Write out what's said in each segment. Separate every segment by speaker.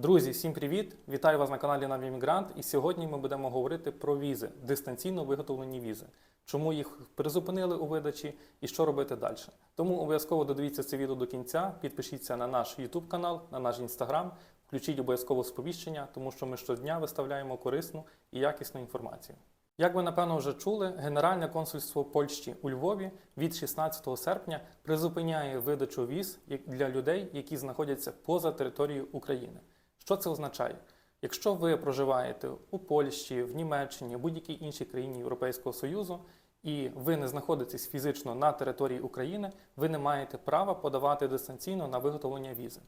Speaker 1: Друзі, всім привіт! Вітаю вас на каналі Навімігрант. І сьогодні ми будемо говорити про візи, дистанційно виготовлені візи, чому їх призупинили у видачі і що робити далі. Тому обов'язково додивіться це відео до кінця, підпишіться на наш YouTube канал, на наш Instagram, включіть обов'язково сповіщення, тому що ми щодня виставляємо корисну і якісну інформацію. Як ви напевно вже чули, Генеральне консульство Польщі у Львові від 16 серпня призупиняє видачу віз для людей, які знаходяться поза територією України. Що це означає? Якщо ви проживаєте у Польщі, в Німеччині, будь-якій іншій країні Європейського Союзу, і ви не знаходитесь фізично на території України, ви не маєте права подавати дистанційно на виготовлення візи.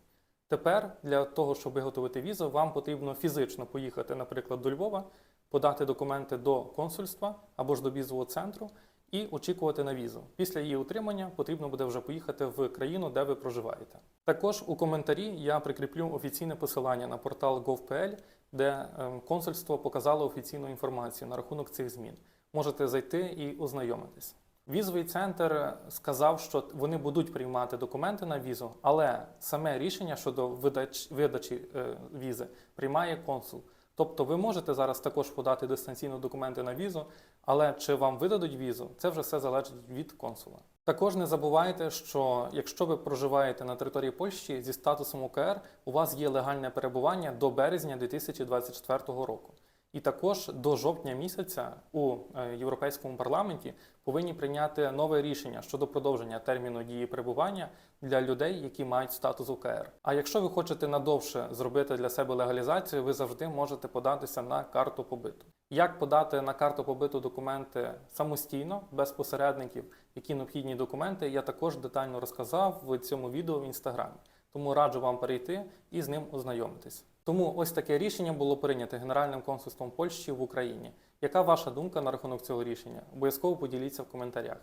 Speaker 1: Тепер для того, щоб виготовити візу, вам потрібно фізично поїхати, наприклад, до Львова, подати документи до консульства або ж до візового центру і очікувати на візу. Після її отримання потрібно буде вже поїхати в країну, де ви проживаєте. Також у коментарі я прикріплю офіційне посилання на портал gov.pl, де ем, консульство показало офіційну інформацію на рахунок цих змін. Можете зайти і ознайомитись. Візовий центр сказав, що вони будуть приймати документи на візу, але саме рішення щодо видач, видачі е, візи приймає консул. Тобто ви можете зараз також подати дистанційно документи на візу, але чи вам видадуть візу, це вже все залежить від консула. Також не забувайте, що якщо ви проживаєте на території Польщі зі статусом УКР, у вас є легальне перебування до березня 2024 року. І також до жовтня місяця у е, Європейському парламенті повинні прийняти нове рішення щодо продовження терміну дії перебування для людей, які мають статус УКР. А якщо ви хочете надовше зробити для себе легалізацію, ви завжди можете податися на карту побиту. Як подати на карту побиту документи самостійно, без посередників, які необхідні документи, я також детально розказав в цьому відео в інстаграмі. Тому раджу вам перейти і з ним ознайомитись. Тому ось таке рішення було прийнято Генеральним консульством Польщі в Україні. Яка ваша думка на рахунок цього рішення? Обов'язково поділіться в коментарях.